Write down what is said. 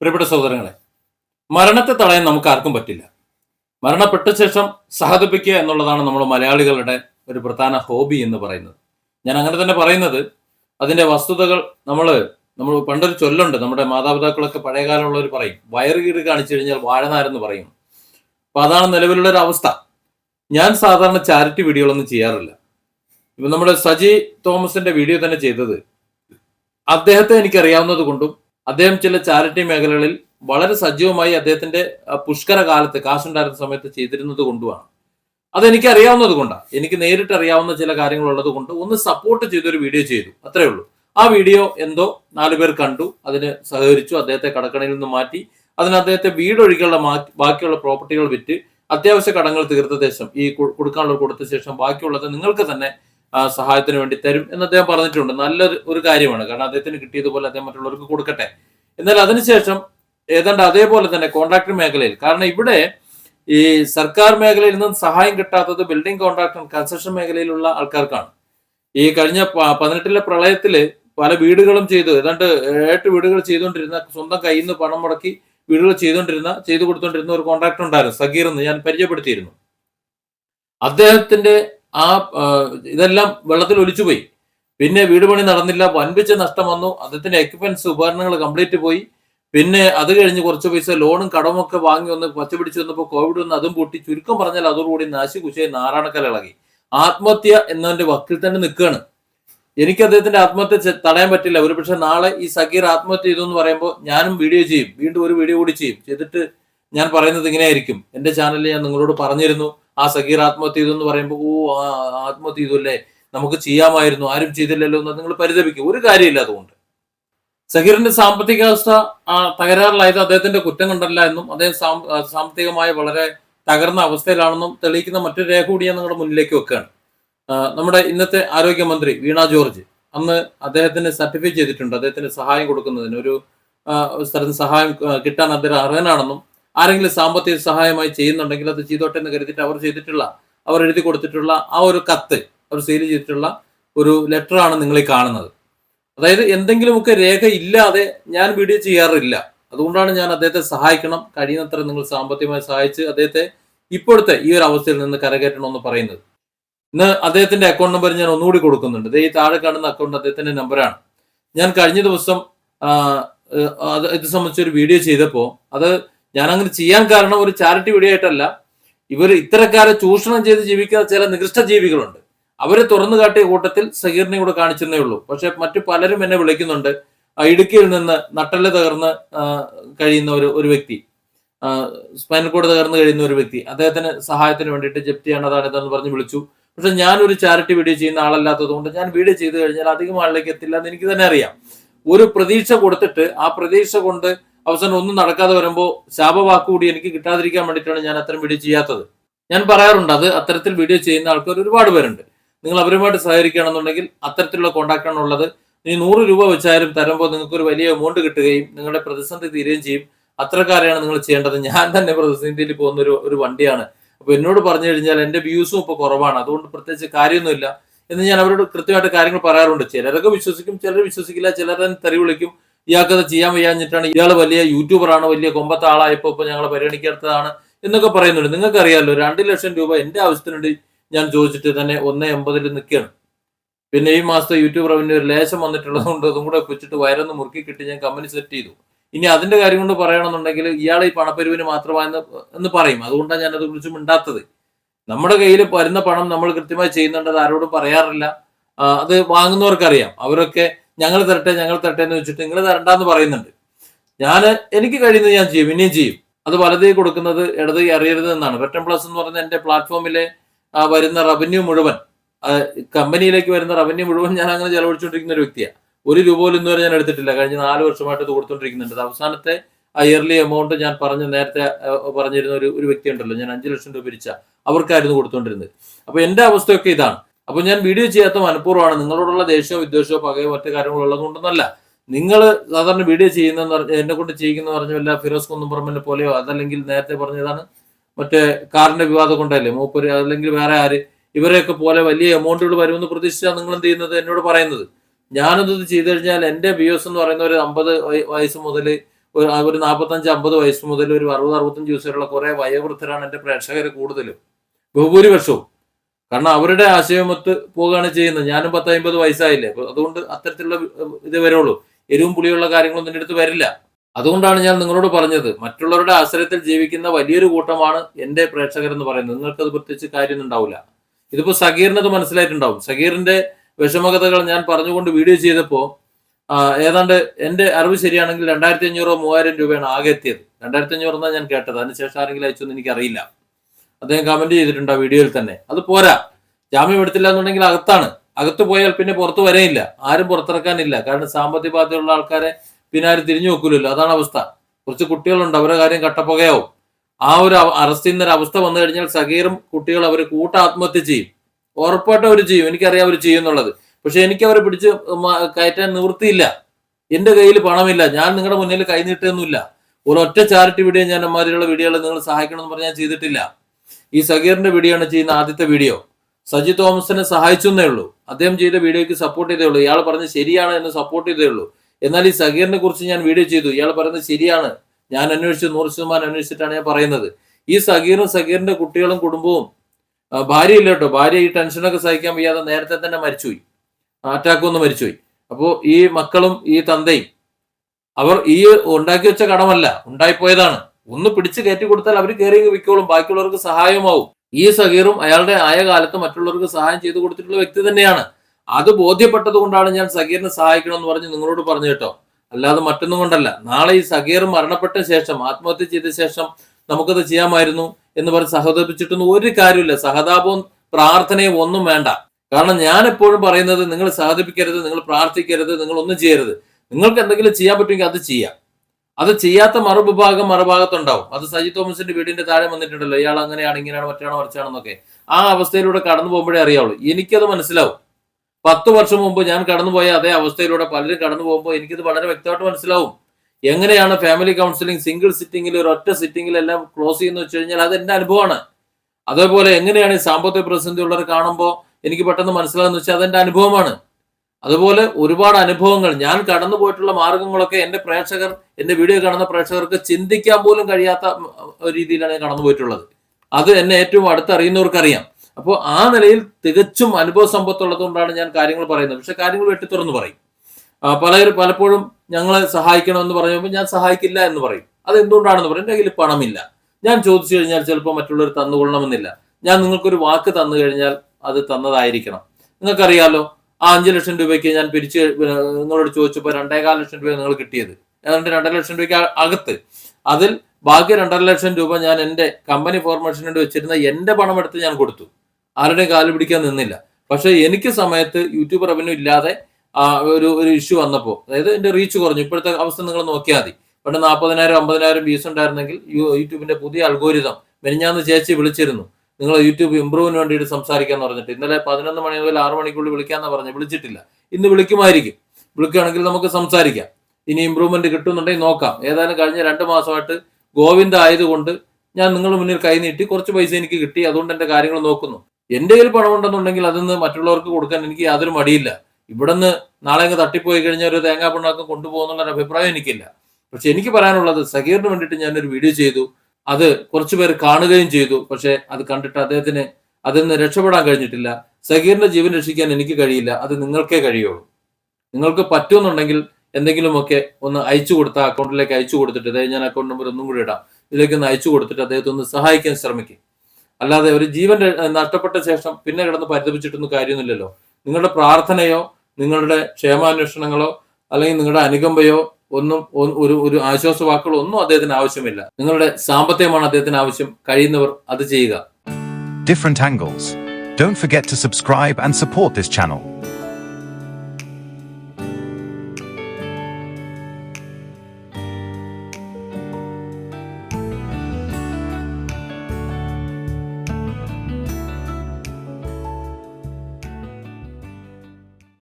പ്രിയപ്പെട്ട സഹോദരങ്ങളെ മരണത്തെ തടയാൻ നമുക്ക് ആർക്കും പറ്റില്ല. മരണപ്പെട്ട ശേഷം സഹതപിക്കുക എന്നുള്ളതാണ് നമ്മൾ മലയാളികളുടെ ഒരു പ്രധാന ഹോബി എന്ന് പറയുന്നത്. ഞാൻ അങ്ങനെ തന്നെ പറയുന്നത് അതിന്റെ വസ്തുതകൾ നമ്മൾ നമ്മൾ പണ്ടൊരു ചൊല്ലുണ്ട് നമ്മുടെ മാതാപിതാക്കളൊക്കെ പഴയകാലമുള്ളവർ പറയും വയറുകീട് കാണിച്ചു കഴിഞ്ഞാൽ വാഴനാരെന്ന് പറയും. അപ്പം അതാണ് നിലവിലുള്ള ഒരു അവസ്ഥ. ഞാൻ സാധാരണ ചാരിറ്റി വീഡിയോകളൊന്നും ചെയ്യാറില്ല. ഇപ്പം നമ്മുടെ സജി തോമസിന്റെ വീഡിയോ തന്നെ ചെയ്തത് അദ്ദേഹത്തെ എനിക്കറിയാവുന്നത് കൊണ്ടും അദ്ദേഹം ചില ചാരിറ്റി മേഖലകളിൽ വളരെ സജീവമായി അദ്ദേഹത്തിന്റെ പുഷ്കര കാലത്ത് കാശുണ്ടായിരുന്ന സമയത്ത് ചെയ്തിരുന്നത് കൊണ്ടുമാണ് അതെനിക്ക് അറിയാവുന്നത് കൊണ്ടാണ്. എനിക്ക് നേരിട്ട് അറിയാവുന്ന ചില കാര്യങ്ങൾ ഉള്ളത് കൊണ്ട് ഒന്ന് സപ്പോർട്ട് ചെയ്തൊരു വീഡിയോ ചെയ്തു. അത്രേ ഉള്ളൂ. ആ വീഡിയോ എന്തോ നാലു പേർ കണ്ടു. അതിന് സഹകരിച്ചു. അദ്ദേഹത്തെ കടക്കണയിൽ നിന്ന് മാറ്റി. അതിന് അദ്ദേഹത്തെ വീടൊഴികെയുള്ള ബാക്കിയുള്ള പ്രോപ്പർട്ടികൾ വിറ്റ് അത്യാവശ്യ കടങ്ങൾ തീർത്ത ശേഷം ഈ കൊടുക്കാനുള്ള കൊടുത്ത ശേഷം ബാക്കിയുള്ളത് നിങ്ങൾക്ക് തന്നെ സഹായത്തിന് വേണ്ടി തരും എന്ന് അദ്ദേഹം പറഞ്ഞിട്ടുണ്ട്. നല്ലൊരു ഒരു കാര്യമാണ്. കാരണം അദ്ദേഹത്തിന് കിട്ടിയതുപോലെ അദ്ദേഹം മറ്റുള്ളവർക്ക് കൊടുക്കട്ടെ. എന്നാൽ അതിനുശേഷം ഏതാണ്ട് അതേപോലെ തന്നെ കോൺട്രാക്ടർ മേഖലയിൽ. കാരണം ഇവിടെ ഈ സർക്കാർ മേഖലയിൽ നിന്നും സഹായം കിട്ടാത്തത് ബിൽഡിംഗ് കോൺട്രാക്ടർ കൺസ്ട്രക്ഷൻ മേഖലയിലുള്ള ആൾക്കാർക്കാണ്. ഈ കഴിഞ്ഞ പതിനെട്ടിലെ പ്രളയത്തിൽ പല വീടുകളും ചെയ്തു. ഏതാണ്ട് ഏട്ട് വീടുകൾ ചെയ്തുകൊണ്ടിരുന്ന സ്വന്തം കയ്യിൽ നിന്ന് പണം മുടക്കി വീടുകൾ ചെയ്തുകൊണ്ടിരുന്ന ചെയ്തു കൊടുത്തോണ്ടിരുന്ന ഒരു കോൺട്രാക്ടർ ഉണ്ടായിരുന്നു സഗീർ എന്ന് ഞാൻ പരിചയപ്പെടുത്തിയിരുന്നു. അദ്ദേഹത്തിന്റെ ആ, ഇതെല്ലാം വെള്ളത്തിൽ ഒലിച്ചുപോയി. പിന്നെ വീട് പണി നടന്നില്ല വൻപിച്ച നഷ്ടം വന്നു അദ്ദേഹത്തിന്റെ എക്യുപ്മെന്റ്സ് ഉപകരണങ്ങൾ കംപ്ലീറ്റ് പോയി. പിന്നെ അത് കഴിഞ്ഞ് കുറച്ച് പൈസ ലോണും കടവും ഒക്കെ വാങ്ങി വന്ന് പച്ച വന്നപ്പോൾ കോവിഡ് വന്ന് അതും പൊട്ടി. ചുരുക്കം പറഞ്ഞാൽ അതോടുകൂടി നാശി നാരായണക്കല ഇളകി. ആത്മഹത്യ എന്നതിന്റെ വക്കിൽ തന്നെ നിൽക്കുകയാണ്. എനിക്ക് അദ്ദേഹത്തിന്റെ ആത്മഹത്യ തടയാൻ പറ്റില്ല. ഒരുപക്ഷെ നാളെ ഈ സഖീർ ആത്മഹത്യ ചെയ്തു എന്ന് പറയുമ്പോൾ ഞാനും വീഡിയോ ചെയ്യും. വീണ്ടും ഒരു വീഡിയോ കൂടി ചെയ്യും. ചെയ്തിട്ട് ഞാൻ പറയുന്നത് ഇങ്ങനെയായിരിക്കും. എന്റെ ചാനലിൽ ഞാൻ നിങ്ങളോട് പറഞ്ഞിരുന്നു ആ സഖീർ ആത്മഹത്യ ചെയ്തു എന്ന് പറയുമ്പോൾ ഓ ആത്മഹത്യ ചെയ്തു അല്ലേ? നമുക്ക് ചെയ്യാമായിരുന്നു ആരും ചെയ്തില്ലല്ലോ എന്ന് നിങ്ങൾ പരിതപിക്കും. ഒരു കാര്യമില്ല അതുകൊണ്ട്. സഹീറിന്റെ സാമ്പത്തിക അവസ്ഥ തകരാറിലായത് അദ്ദേഹത്തിന്റെ കുറ്റം കണ്ടല്ല എന്നും അദ്ദേഹം സാമ്പ- സാമ്പത്തികമായി വളരെ തകർന്ന അവസ്ഥയിലാണെന്നും തെളിയിക്കുന്ന മറ്റൊരു രേഖ കൂടി ഞാൻ നിങ്ങളുടെ മുന്നിലേക്ക് വെക്കുകയാണ്. നമ്മുടെ ഇന്നത്തെ ആരോഗ്യമന്ത്രി വീണ ജോർജ് അന്ന് അദ്ദേഹത്തിന് സർട്ടിഫൈ ചെയ്തിട്ടുണ്ട് അദ്ദേഹത്തിന് സഹായം കൊടുക്കുന്നതിന്. ഒരു സ്ഥലത്ത് സഹായം കിട്ടാൻ അദ്ദേഹം അർഹനാണെന്നും ആരെങ്കിലും സാമ്പത്തിക സഹായമായി ചെയ്യുന്നുണ്ടെങ്കിൽ അത് ചെയ്തോട്ടെ എന്ന് കരുതിയിട്ട് അവർ ചെയ്തിട്ടുള്ള അവർ എഴുതി കൊടുത്തിട്ടുള്ള ആ ഒരു കത്ത് അവർ സീൽ ചെയ്തിട്ടുള്ള ഒരു ലെറ്ററാണ് നിങ്ങൾ ഈ കാണുന്നത്. അതായത് എന്തെങ്കിലുമൊക്കെ രേഖ ഇല്ലാതെ ഞാൻ വീഡിയോ ചെയ്യാറില്ല. അതുകൊണ്ടാണ് ഞാൻ അദ്ദേഹത്തെ സഹായിക്കണം. കഴിയുന്നത്ര നിങ്ങൾ സാമ്പത്തികമായി സഹായിച്ച് അദ്ദേഹത്തെ ഇപ്പോഴത്തെ ഈ ഒരു അവസ്ഥയിൽ നിന്ന് കരകയറ്റണമെന്ന് പറയുന്നത്. ഇന്ന് അദ്ദേഹത്തിന്റെ അക്കൗണ്ട് നമ്പർ ഞാൻ ഒന്നുകൂടി കൊടുക്കുന്നുണ്ട്. ഈ താഴെ കാണുന്ന അക്കൗണ്ട് അദ്ദേഹത്തിന്റെ നമ്പറാണ് ഞാൻ കഴിഞ്ഞ ദിവസം ഇത് സംബന്ധിച്ച് ഒരു വീഡിയോ ചെയ്തപ്പോൾ അത് ഞാൻ അങ്ങനെ ചെയ്യാൻ കാരണം ഒരു ചാരിറ്റി വീഡിയോ ആയിട്ടല്ല. ഇവർ ഇത്തരക്കാരെ ചൂഷണം ചെയ്ത് ജീവിക്കുന്ന ചില നികൃഷ്ട ജീവികളുണ്ട്. അവരെ തുറന്നു കാട്ടിയ കൂട്ടത്തിൽ സഹീറിനെ കൂടെ കാണിച്ചെന്നേ ഉള്ളൂ. പക്ഷെ മറ്റു പലരും എന്നെ വിളിക്കുന്നുണ്ട്. ഇടുക്കിയിൽ നിന്ന് നട്ടൽ തകർന്ന് കഴിയുന്ന ഒരു ഒരു വ്യക്തി. സ്പൈനൽ കോഡ് തകർന്ന് കഴിയുന്ന ഒരു വ്യക്തി. അദ്ദേഹത്തിന് സഹായത്തിന് വേണ്ടിയിട്ട് ജപ്തി ചെയ്യേണ്ടതാണ് ഇതെന്ന് പറഞ്ഞ് വിളിച്ചു. പക്ഷെ ഞാനൊരു ചാരിറ്റി വീഡിയോ ചെയ്യുന്ന ആളല്ലാത്തത് കൊണ്ട് ഞാൻ വീഡിയോ ചെയ്ത് കഴിഞ്ഞാൽ അധികം ആളിലേക്ക് എത്തില്ല എന്ന് എനിക്ക് തന്നെ അറിയാം. ഒരു പ്രതീക്ഷ കൊടുത്തിട്ട് ആ പ്രതീക്ഷ കൊണ്ട് അവസാനം ഒന്നും നടക്കാതെ വരുമ്പോൾ ശാപവാക്ക് കൂടി എനിക്ക് കിട്ടാതിരിക്കാൻ വേണ്ടിയിട്ടാണ് ഞാൻ അത്തരം വീഡിയോ ചെയ്യാത്തത്. ഞാൻ പറയാറുണ്ട് അത് അത്തരത്തിൽ വീഡിയോ ചെയ്യുന്ന ആൾക്കാർ ഒരുപാട് പേരുണ്ട്. നിങ്ങൾ അവരുമായിട്ട് സഹകരിക്കുകയാണെന്നുണ്ടെങ്കിൽ അത്തരത്തിലുള്ള കോണ്ടാക്ട് ആണ് ഉള്ളത്. ഇനി നൂറ് രൂപ വെച്ചാലും തരുമ്പോൾ നിങ്ങൾക്ക് ഒരു വലിയ എമൗണ്ട് കിട്ടുകയും നിങ്ങളുടെ പ്രതിസന്ധി തീരുകയും ചെയ്യും. അത്രക്കാരെയാണ് നിങ്ങൾ ചെയ്യേണ്ടത്. ഞാൻ തന്നെ പ്രതിസന്ധിയിൽ പോകുന്ന ഒരു ഒരു വണ്ടിയാണ്. അപ്പൊ എന്നോട് പറഞ്ഞു കഴിഞ്ഞാൽ എന്റെ വ്യൂസും ഇപ്പൊ കുറവാണ്. അതുകൊണ്ട് പ്രത്യേകിച്ച് കാര്യമൊന്നുമില്ല എന്ന് ഞാൻ അവരോട് കൃത്യമായിട്ട് കാര്യങ്ങൾ പറയാറുണ്ട്. ചിലരൊക്കെ വിശ്വസിക്കും ചിലർ വിശ്വസിക്കില്ല ചിലർ തന്നെ തെറി വിളിക്കും. ഇയാൾക്കത് ചെയ്യാൻ വയ്യാഞ്ഞിട്ടാണ്. ഇയാൾ വലിയ യൂട്യൂബറാണ് വലിയ കൊമ്പത്ത ആളായപ്പോൾ ഞങ്ങളെ പരിഗണിക്കാത്തതാണ് എന്നൊക്കെ പറയുന്നുണ്ട്. നിങ്ങൾക്ക് അറിയാമല്ലോ രണ്ട് ലക്ഷം രൂപ എന്റെ ആവശ്യത്തിന് വേണ്ടി ഞാൻ ചോദിച്ചിട്ട് തന്നെ ഒന്ന് എൺപതിൽ നിൽക്കുകയാണ്. പിന്നെ ഈ മാസത്തെ യൂട്യൂബ് റവന്യൂ ഒരു ലേശം വന്നിട്ടുള്ളത് കൊണ്ട് അതും കൂടെ വെച്ചിട്ട് വയറൊന്ന് മുറുക്കി കിട്ടി ഞാൻ കമ്പനി സെറ്റ് ചെയ്തു. ഇനി അതിന്റെ കാര്യം കൊണ്ട് പറയണമെന്നുണ്ടെങ്കിൽ ഇയാൾ ഈ പണപ്പെരുവിന് മാത്രമായെന്ന് എന്ന് പറയും. അതുകൊണ്ടാണ് ഞാൻ അത് കുറിച്ച് മിണ്ടാത്തത്. നമ്മുടെ കയ്യിൽ വരുന്ന പണം നമ്മൾ കൃത്യമായി ചെയ്യുന്നുണ്ട് അത് ആരോടും പറയാറില്ല. അത് വാങ്ങുന്നവർക്കറിയാം. അവരൊക്കെ ഞങ്ങൾ തരട്ടെ ഞങ്ങൾ തരട്ടെ എന്ന് വെച്ചിട്ട് നിങ്ങൾ തരണ്ടെന്ന് പറയുന്നുണ്ട്. ഞാൻ എനിക്ക് കഴിയുന്നത് ഞാൻ ചെയ്യും ഇനിയും ചെയ്യും. അത് വലതേ കൊടുക്കുന്നത് ഇടത് അറിയരുത് എന്നാണ്. വെറ്റൻ പ്ലസ് എന്ന് പറഞ്ഞ എന്റെ പ്ലാറ്റ്ഫോമിലെ ആ, വരുന്ന റവന്യൂ മുഴുവൻ കമ്പനിയിലേക്ക് വരുന്ന റവന്യൂ മുഴുവൻ ഞാൻ അങ്ങനെ ചെലവഴിച്ചുകൊണ്ടിരിക്കുന്ന ഒരു വ്യക്തിയാണ് ഒരു രൂപ പോലും ഇന്നുവരെ ഞാൻ എടുത്തിട്ടില്ല. കഴിഞ്ഞ നാല് വർഷമായിട്ട് ഇത് കൊടുത്തോണ്ടിരിക്കുന്നുണ്ട്. അവസാനത്തെ ആ ഇയർലി എമൗണ്ട് ഞാൻ പറഞ്ഞ നേരത്തെ പറഞ്ഞിരുന്ന ഒരു ഒരു വ്യക്തി ഉണ്ടല്ലോ. ഞാൻ അഞ്ചു ലക്ഷം രൂപ പിരിച്ച അവർക്കായിരുന്നു കൊടുത്തോണ്ടിരുന്നത്. അപ്പൊ എന്റെ അവസ്ഥയൊക്കെ ഇതാണ്. അപ്പൊ ഞാൻ വീഡിയോ ചെയ്യാത്ത മനഃപൂർവമാണ്. നിങ്ങളോടുള്ള ദേഷ്യമോ വിദ്വേഷമോ പകയോ മറ്റു കാര്യങ്ങളോ ഉള്ളതുകൊണ്ടൊന്നല്ല. നിങ്ങൾ സാധാരണ വീഡിയോ ചെയ്യുന്ന എന്നെ കൊണ്ട് ചെയ്യിക്കുന്ന പറഞ്ഞ ഫിറോസ് കുന്നുംപറമ്പനെ പോലെയോ അതല്ലെങ്കിൽ നേരത്തെ പറഞ്ഞതാണ് മറ്റേ കാറിന്റെ വിവാദം കൊണ്ടല്ലേ? മൂപ്പര് അല്ലെങ്കിൽ വേറെ ആര്? ഇവരെയൊക്കെ പോലെ വലിയ എമൗണ്ടുകൾ വരുമെന്ന് പ്രതീക്ഷിച്ചാണ് നിങ്ങൾ എന്ത് ചെയ്യുന്നത്? എന്നോട് പറയുന്നത്. ഞാനത് ചെയ്തു കഴിഞ്ഞാൽ എന്റെ വ്യൂസ് എന്ന് പറയുന്ന ഒരു അമ്പത് വയസ്സ് മുതൽ ഒരു ഒരു നാൽപ്പത്തഞ്ച് അമ്പത് വയസ്സ് മുതൽ ഒരു അറുപത് അറുപത്തഞ്ച് വയസ്സ് വരെയുള്ള കുറെ വയോവൃദ്ധരാണ് എന്റെ പ്രേക്ഷകർ കൂടുതലും. ബഹുഭൂരിപക്ഷവും. കാരണം അവരുടെ ആശയമൊത്ത് പോവുകയാണ് ചെയ്യുന്നത്. ഞാനും പത്ത് അമ്പത് വയസ്സായില്ലേ അതുകൊണ്ട് അത്തരത്തിലുള്ള ഇത് വരുള്ളൂ. എരിവും പുളിയുള്ള കാര്യങ്ങളൊന്നും എന്റെ അടുത്ത് വരില്ല. അതുകൊണ്ടാണ് ഞാൻ നിങ്ങളോട് പറഞ്ഞത് മറ്റുള്ളവരുടെ ആശ്രയത്തിൽ ജീവിക്കുന്ന വലിയൊരു കൂട്ടമാണ് എന്റെ പ്രേക്ഷകർ എന്ന് പറയുന്നത്. നിങ്ങൾക്കത് പ്രത്യേകിച്ച് കാര്യമൊന്നും ഉണ്ടാവില്ല. ഇതിപ്പോ സഗീറിനത് മനസ്സിലായിട്ടുണ്ടാവും. സഗീറിന്റെ വിഷമകഥകൾ ഞാൻ പറഞ്ഞുകൊണ്ട് വീഡിയോ ചെയ്തപ്പോൾ ഏതാണ്ട് എന്റെ അറിവ് ശരിയാണെങ്കിൽ രണ്ടായിരത്തി അഞ്ഞൂറോ മൂവായിരം രൂപയാണ് ആകെ എത്തിയത്. രണ്ടായിരത്തി അഞ്ഞൂറ് എന്നാണ് ഞാൻ കേട്ടത്. അതിനുശേഷം ആരെങ്കിലും അയച്ചൊന്നും എനിക്കറിയില്ല. അദ്ദേഹം കമന്റ് ചെയ്തിട്ടുണ്ട് ആ വീഡിയോയിൽ തന്നെ. അത് പോരാ. ജാമ്യം എടുത്തില്ല എന്നുണ്ടെങ്കിൽ അകത്താണ്. അകത്ത് പോയാൽ പിന്നെ പുറത്ത് വരെയില്ല. ആരും പുറത്തിറക്കാനില്ല. കാരണം സാമ്പത്തിക ബാധ്യതയുള്ള ആൾക്കാരെ പിന്നെ ആരും തിരിഞ്ഞു നോക്കൂലല്ലോ. അതാണ് അവസ്ഥ. കുറച്ച് കുട്ടികളുണ്ട് അവരുടെ കാര്യം കട്ടപ്പുകയാവും. ആ ഒരു അറസ്റ്റ് ചെയ്യുന്ന ഒരു അവസ്ഥ വന്നു കഴിഞ്ഞാൽ സഗീറും കുട്ടികൾ അവർ കൂട്ട ആത്മഹത്യ ചെയ്യും. ഉറപ്പായിട്ടും അവർ ചെയ്യും. എനിക്കറിയാം അവർ ചെയ്യും എന്നുള്ളത്. പക്ഷെ എനിക്ക് അവരെ പിടിച്ച് കയറ്റാൻ നിവൃത്തിയില്ല. എന്റെ കയ്യിൽ പണമില്ല. ഞാൻ നിങ്ങളുടെ മുന്നിൽ കൈനീട്ടൊന്നുമില്ല ഒരു ഒറ്റ ചാരിറ്റി വീഡിയോ ഞാൻ അമ്മമാരിയുള്ള വീഡിയോകൾ നിങ്ങൾ സഹായിക്കണം എന്ന് പറഞ്ഞാൽ ചെയ്തിട്ടില്ല. ഈ സഗീറിന്റെ വീഡിയോ ആണ് ചെയ്യുന്ന ആദ്യത്തെ വീഡിയോ. സജി തോമസിനെ സഹായിച്ചു എന്നേ ഉള്ളൂ. അദ്ദേഹം ചെയ്ത വീഡിയോയ്ക്ക് സപ്പോർട്ട് ചെയ്തേ ഉള്ളൂ. ഇയാൾ പറഞ്ഞ് ശരിയാണ് എന്ന് സപ്പോർട്ട് ചെയ്തേ ഉള്ളൂ. എന്നാൽ ഈ സഹീറിനെ കുറിച്ച് ഞാൻ വീഡിയോ ചെയ്തു. ഇയാൾ പറയുന്നത് ശരിയാണ്. ഞാൻ അന്വേഷിച്ചു. നൂറ് ശതമാനം അന്വേഷിച്ചിട്ടാണ് ഞാൻ പറയുന്നത്. ഈ സഗീറും സഗീറിന്റെ കുട്ടികളും കുടുംബവും ഭാര്യ ഇല്ല കേട്ടോ. ഭാര്യ ഈ ടെൻഷനൊക്കെ സഹിക്കാൻ വയ്യാതെ നേരത്തെ തന്നെ മരിച്ചുപോയി. അറ്റാക്ക് ഒന്ന് മരിച്ചുപോയി. അപ്പോൾ ഈ മക്കളും ഈ തന്തയും അവർ ഈ ഉണ്ടാക്കി വെച്ച കടമല്ല. ഉണ്ടായിപ്പോയതാണ്. ഒന്ന് പിടിച്ച് കയറ്റി കൊടുത്താൽ അവർ കയറി വിൽക്കോളും. ബാക്കിയുള്ളവർക്ക് സഹായമാവും ഈ സഹീറും അയാളുടെ ആയ കാലത്ത് മറ്റുള്ളവർക്ക് സഹായം ചെയ്തു കൊടുത്തിട്ടുള്ള വ്യക്തി തന്നെയാണ്. അത് ബോധ്യപ്പെട്ടത് കൊണ്ടാണ് ഞാൻ സഗീറിനെ സഹായിക്കണമെന്ന് പറഞ്ഞ് നിങ്ങളോട് പറഞ്ഞു കേട്ടോ. അല്ലാതെ മറ്റൊന്നും കൊണ്ടല്ല. നാളെ ഈ സഗീർ മരണപ്പെട്ട ശേഷം ആത്മഹത്യ ചെയ്ത ശേഷം നമുക്കത് ചെയ്യാമായിരുന്നു എന്ന് പറഞ്ഞ് സഹതപിച്ചിട്ടൊന്നും ഒരു കാര്യമില്ല സഹതാപവും പ്രാർത്ഥനയും ഒന്നും വേണ്ട. കാരണം ഞാൻ എപ്പോഴും പറയുന്നത് നിങ്ങൾ സഹതപിക്കരുത് നിങ്ങൾ പ്രാർത്ഥിക്കരുത് നിങ്ങൾ ഒന്നും ചെയ്യരുത്. നിങ്ങൾക്ക് എന്തെങ്കിലും ചെയ്യാൻ പറ്റുമെങ്കിൽ അത് ചെയ്യാം. അത് ചെയ്യാത്ത മറുഭാഗം മറുഭാഗത്തുണ്ടാവും. അത് സജി തോമസിന്റെ വീടിന്റെ താഴെ വന്നിട്ടുണ്ടല്ലോ. ഇയാൾ അങ്ങനെയാണ് ഇങ്ങനെയാണ് മറ്റാണ് മറിച്ചാണെന്നൊക്കെ. ആ അവസ്ഥയിലൂടെ കടന്നു പോകുമ്പോഴേ അറിയാവുള്ളൂ. എനിക്കത് മനസ്സിലാവും. പത്ത് വർഷം മുമ്പ് ഞാൻ കടന്നുപോയ അതേ അവസ്ഥയിലൂടെ പലരും കടന്നു പോകുമ്പോൾ എനിക്കിത് വളരെ വ്യക്തമായിട്ട് മനസ്സിലാവും. എങ്ങനെയാണ് ഫാമിലി കൗൺസിലിംഗ് സിംഗിൾ സിറ്റിംഗിൽ ഒരു ഒറ്റ സിറ്റിംഗിൽ എല്ലാം ക്ലോസ് ചെയ്യുന്ന വെച്ച് കഴിഞ്ഞാൽ അത് എന്റെ അനുഭവമാണ്. അതേപോലെ എങ്ങനെയാണ് ഈ സാമ്പത്തിക പ്രതിസന്ധി ഉള്ളവർ കാണുമ്പോൾ എനിക്ക് പെട്ടെന്ന് മനസ്സിലാകുന്ന വെച്ചാൽ അതെന്റെ അനുഭവമാണ്. അതുപോലെ ഒരുപാട് അനുഭവങ്ങൾ ഞാൻ കടന്നു പോയിട്ടുള്ള മാർഗങ്ങളൊക്കെ എന്റെ പ്രേക്ഷകർ എന്റെ വീഡിയോ കാണുന്ന പ്രേക്ഷകർക്ക് ചിന്തിക്കാൻ പോലും കഴിയാത്ത രീതിയിലാണ് ഞാൻ കടന്നു പോയിട്ടുള്ളത് അത് എന്നെ ഏറ്റവും അടുത്തറിയുന്നവർക്കറിയാം. അപ്പോൾ ആ നിലയിൽ തികച്ചും അനുഭവ സമ്പത്തുള്ളത് കൊണ്ടാണ് ഞാൻ കാര്യങ്ങൾ പറയുന്നത്. പക്ഷെ കാര്യങ്ങൾ വെട്ടി തുറന്നു പറയും. പല പലപ്പോഴും ഞങ്ങളെ സഹായിക്കണമെന്ന് പറയുമ്പോൾ ഞാൻ സഹായിക്കില്ല എന്ന് പറയും. അത് എന്തുകൊണ്ടാണെന്ന് പറയും? എന്റെ കയ്യിൽ പണമില്ല. ഞാൻ ചോദിച്ചു കഴിഞ്ഞാൽ ചിലപ്പോൾ മറ്റുള്ളവർ തന്നുകൊള്ളണമെന്നില്ല. ഞാൻ നിങ്ങൾക്കൊരു വാക്ക് തന്നു കഴിഞ്ഞാൽ അത് തന്നതായിരിക്കണം. നിങ്ങൾക്കറിയാലോ ആ അഞ്ച് ലക്ഷം രൂപയ്ക്ക് ഞാൻ പിരിച്ച് നിങ്ങളോട് ചോദിച്ചപ്പോൾ രണ്ടേകാൽ ലക്ഷം രൂപ നിങ്ങൾ കിട്ടിയത്. ഏതാണ്ട് രണ്ടര ലക്ഷം രൂപയ്ക്ക് അകത്ത്. അതിൽ ബാക്കി രണ്ടര ലക്ഷം രൂപ ഞാൻ എന്റെ കമ്പനി ഫോർമേഷൻ വേണ്ടി വെച്ചിരുന്ന എന്റെ പണം എടുത്ത് ഞാൻ കൊടുത്തു. ആരുടെയും കാൽ പിടിക്കാൻ നിന്നില്ല. പക്ഷേ എനിക്ക് സമയത്ത് യൂട്യൂബ് റവന്യൂ ഇല്ലാതെ ഒരു ഒരു ഇഷ്യൂ വന്നപ്പോൾ അതായത് എന്റെ റീച്ച് കുറഞ്ഞു. ഇപ്പോഴത്തെ അവസ്ഥ നിങ്ങൾ നോക്കിയാൽ മതി. പണ്ട് നാൽപ്പതിനായിരം അമ്പതിനായിരം വ്യൂസ് ഉണ്ടായിരുന്നെങ്കിൽ യൂട്യൂബിന്റെ പുതിയ അൽഗോരിതം മെനിഞ്ഞാന്ന് ചേച്ചി വിളിച്ചിരുന്നു. നിങ്ങൾ യൂട്യൂബ് ഇമ്പ്രൂവിന് വേണ്ടിയിട്ട് സംസാരിക്കാന്ന് പറഞ്ഞിട്ട്. ഇന്നലെ പതിനൊന്ന് മണി മുതൽ ആറ് മണിക്കുള്ളിൽ വിളിക്കാന്ന് പറഞ്ഞു. വിളിച്ചിട്ടില്ല. ഇന്ന് വിളിക്കുമായിരിക്കും. വിളിക്കുകയാണെങ്കിൽ നമുക്ക് സംസാരിക്കാം. ഇനി ഇമ്പ്രൂവ്മെന്റ് കിട്ടുന്നുണ്ടെങ്കിൽ നോക്കാം. ഏതായാലും കഴിഞ്ഞ രണ്ട് മാസമായിട്ട് ഗോവിന്ദ ആയതുകൊണ്ട് ഞാൻ നിങ്ങളുടെ മുന്നിൽ കൈ നീട്ടി കുറച്ച് പൈസ എനിക്ക് കിട്ടി. അതുകൊണ്ട് എന്റെ കാര്യങ്ങൾ നോക്കുന്നു. എന്റെ കയ്യിൽ പണം ഉണ്ടെന്നുണ്ടെങ്കിൽ അതിന്ന് മറ്റുള്ളവർക്ക് കൊടുക്കാൻ എനിക്ക് യാതൊരു മടിയില്ല. ഇവിടുന്ന് നാളെ അങ്ങ് തട്ടിപ്പോയി കഴിഞ്ഞാൽ ഒരു തേങ്ങാ പിണ്ണാക്കം കൊണ്ടുപോകുന്നുള്ള ഒരു അഭിപ്രായം എനിക്കില്ല. പക്ഷെ എനിക്ക് പറയാനുള്ളത് സഹീറിന് വേണ്ടിയിട്ട് ഞാനൊരു വീഡിയോ ചെയ്തു. അത് കുറച്ചു പേർ കാണുകയും ചെയ്തു. പക്ഷെ അത് കണ്ടിട്ട് അദ്ദേഹത്തിന് അതിൽ നിന്ന് രക്ഷപ്പെടാൻ കഴിഞ്ഞിട്ടില്ല. സഹീറിന്റെ ജീവൻ രക്ഷിക്കാൻ എനിക്ക് കഴിയില്ല. അത് നിങ്ങൾക്കേ കഴിയുള്ളൂ. നിങ്ങൾക്ക് പറ്റുമെന്നുണ്ടെങ്കിൽ എന്തെങ്കിലുമൊക്കെ ഒന്ന് അയച്ചു കൊടുത്ത അക്കൗണ്ടിലേക്ക് അയച്ചു കൊടുത്തിട്ട് അതായത് ഞാൻ അക്കൗണ്ട് നമ്പർ ഒന്നും കൂടി ഇടാം. ഇതിലേക്ക് ഒന്ന് അയച്ചു കൊടുത്തിട്ട് അദ്ദേഹത്തെ ഒന്ന് സഹായിക്കാൻ ശ്രമിക്കും. അല്ലാതെ ഒരു ജീവൻ നഷ്ടപ്പെട്ട ശേഷം പിന്നെ കിടന്ന് പരിതപിച്ചിട്ടൊന്നും കാര്യമൊന്നുമില്ലല്ലോ നിങ്ങളുടെ പ്രാർത്ഥനയോ നിങ്ങളുടെ ക്ഷേമാന്വേഷണങ്ങളോ അല്ലെങ്കിൽ നിങ്ങളുടെ അനുകമ്പയോ ഒന്നും ഒരു ഒരു ആശ്വാസ വാക്കുകളോ ഒന്നും അദ്ദേഹത്തിന് ആവശ്യമില്ല നിങ്ങളുടെ സാമ്പത്തികമാണ് അദ്ദേഹത്തിന് ആവശ്യം കഴിയുന്നവർ അത് ചെയ്യുക. Don't forget to subscribe and support this channel.